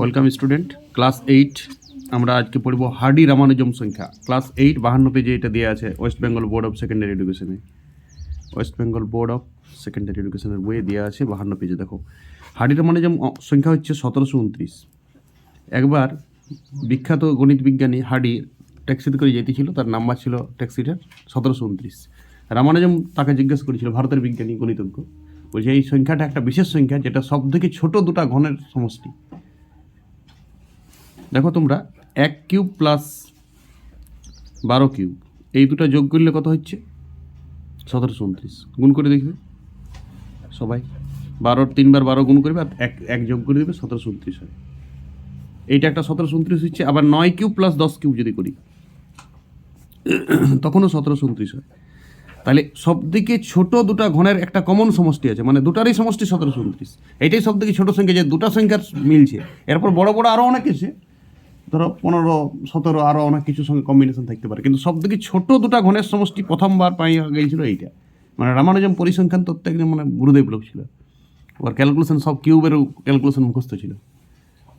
Welcome student class eight আমরা আজকে পড়ব হার্ডি রামানুজম সংখ্যা। ক্লাস এইট বাহান্ন পেজে এটা দেওয়া আছে West Bengal board of secondary এডুকেশনে West Bengal board of secondary এডুকেশনের বইয়ে দেওয়া আছে, বাহান্ন পেজে দেখো। হার্ডি রামানুজম সংখ্যা হচ্ছে সতেরোশো উনত্রিশ। একবার বিখ্যাত গণিত বিজ্ঞানী হার্ডি ট্যাক্সিতে করে যেতেছিল, তার নাম্বার ছিল ট্যাক্সিটার সতেরোশো উনত্রিশ। রামানুজম তাকে জিজ্ঞেস করেছিল, ভারতের বিজ্ঞানী গণিতজ্ঞ, বলছে, এই সংখ্যাটা একটা বিশেষ সংখ্যা, যেটা সব থেকে ছোটো দুটা ঘনের সমষ্টি। দেখো তোমরা, এক কিউব প্লাস বারো কিউব, এই দুটো যোগ করলে কত হচ্ছে? সতেরোশো উনত্রিশ। গুণ করে দেখবে। সবাই, বারোর তিনবার বারো গুণ করবে, আর এক এক যোগ করে দেবে সতেরোশো উনত্রিশ হয় এইটা একটা সতেরোশো উনত্রিশ হচ্ছে, আবার নয় কিউব প্লাস দশ কিউব যদি করি, তখনও সতেরোশো উনত্রিশ হয়। তাহলে সবথেকে ছোট দুটা ঘনের একটা কমন সমষ্টি আছে মানে দুটারই সমষ্টি সতেরোশো উনত্রিশ। এটাই সব থেকে ছোট সংখ্যা, যে দুটা সংখ্যার মিলছে। এরপর বড় বড় আরও অনেক আছে ধরো পনেরো, সতেরো আরও অনেক কিছুর সঙ্গে কম্বিনেশন থাকতে পারে। কিন্তু সব থেকে ছোট দুটা ঘনের সমষ্টি প্রথমবার পাই গিয়েছিল এইটা। মানে রামানুজম পরিসংখ্যান তত্ত্ব একদম মানে গুরুদেব লোক ছিল। ওর ক্যালকুলেশন সব কিউবেরও ক্যালকুলেশন মুখস্থ ছিল।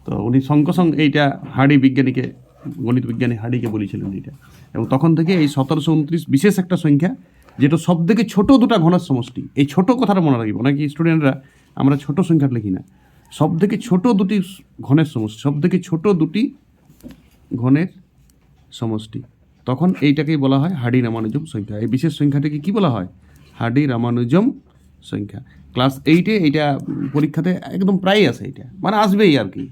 তো উনি সঙ্গে সঙ্গে এইটা হাড়ি বিজ্ঞানীকে, গণিত বিজ্ঞানী হাড়িকে বলেছিলেন এইটা। এবং তখন থেকে এই সতেরোশো উনত্রিশ বিশেষ একটা সংখ্যা, যেটা সব থেকে ছোটো দুটা ঘনের সমষ্টি। এই ছোট কথাটা মনে রাখবে অনেক স্টুডেন্টরা আমরা ছোট সংখ্যা লিখি না। সব থেকে ছোট দুটি ঘনের সমষ্টি সব থেকে ছোট দুটি ঘনের সমষ্টি। তখন এইটাকেই বলা হয় হার্ডি রামানুজম সংখ্যা। এই বিশেষ সংখ্যাটাকে কি বলা হয়? হার্ডি রামানুজম সংখ্যা। ক্লাস এইটে এইটা পরীক্ষাতে একদম প্রায়ই আসে এইটা। মানে আসবেই আর কি।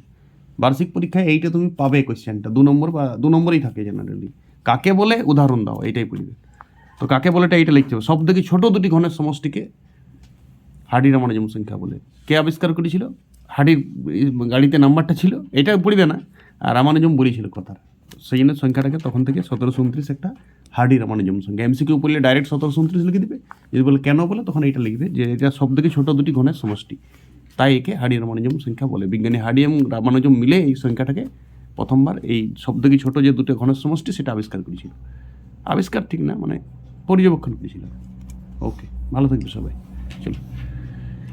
বার্ষিক পরীক্ষায় এইটা তুমি পাবে কোয়েশ্চেনটা দু নম্বর বা দু নম্বরই থাকে জেনারেলি কাকে বলে? উদাহরণ দাও, এইটাই পড়বে। তো কাকে বলে এটা এইটা লিখতে হবে। সব থেকে ছোটো দুটি ঘনের সমষ্টিকে হার্ডি রামানুজম সংখ্যা বলে। কে আবিষ্কার করেছিল? হার্ডির এই গাড়িতে নাম্বারটা ছিল। এটা পড়বে না। আর রামানুজম বলেছিল কথার। সেই জন্য সংখ্যাটাকে তখন থেকে সতেরোশো উনত্রিশ একটা হার্ডি রামানুজম সংখ্যা। এমসিকিউ পড়লে ডাইরেক্ট সতেরোশো উনত্রিশ লিখে দিবে। যদি বলে কেন বলে, তখন এইটা লিখবে যে এটা সব থেকে ছোটো দুটি ঘনের সমষ্টি। তাই একে হার্ডি রামানুজম সংখ্যা বলে। বিজ্ঞানী হার্ডি এবং রামানুজম মিলে এই সংখ্যাটাকে প্রথমবার এই সব থেকে ছোটো যে দুটো ঘনের সমষ্টি, সেটা আবিষ্কার করেছিল। আবিষ্কার ঠিক না মানে পর্যবেক্ষণ করেছিল। ওকে ভালো থাকবে সবাই। চলো।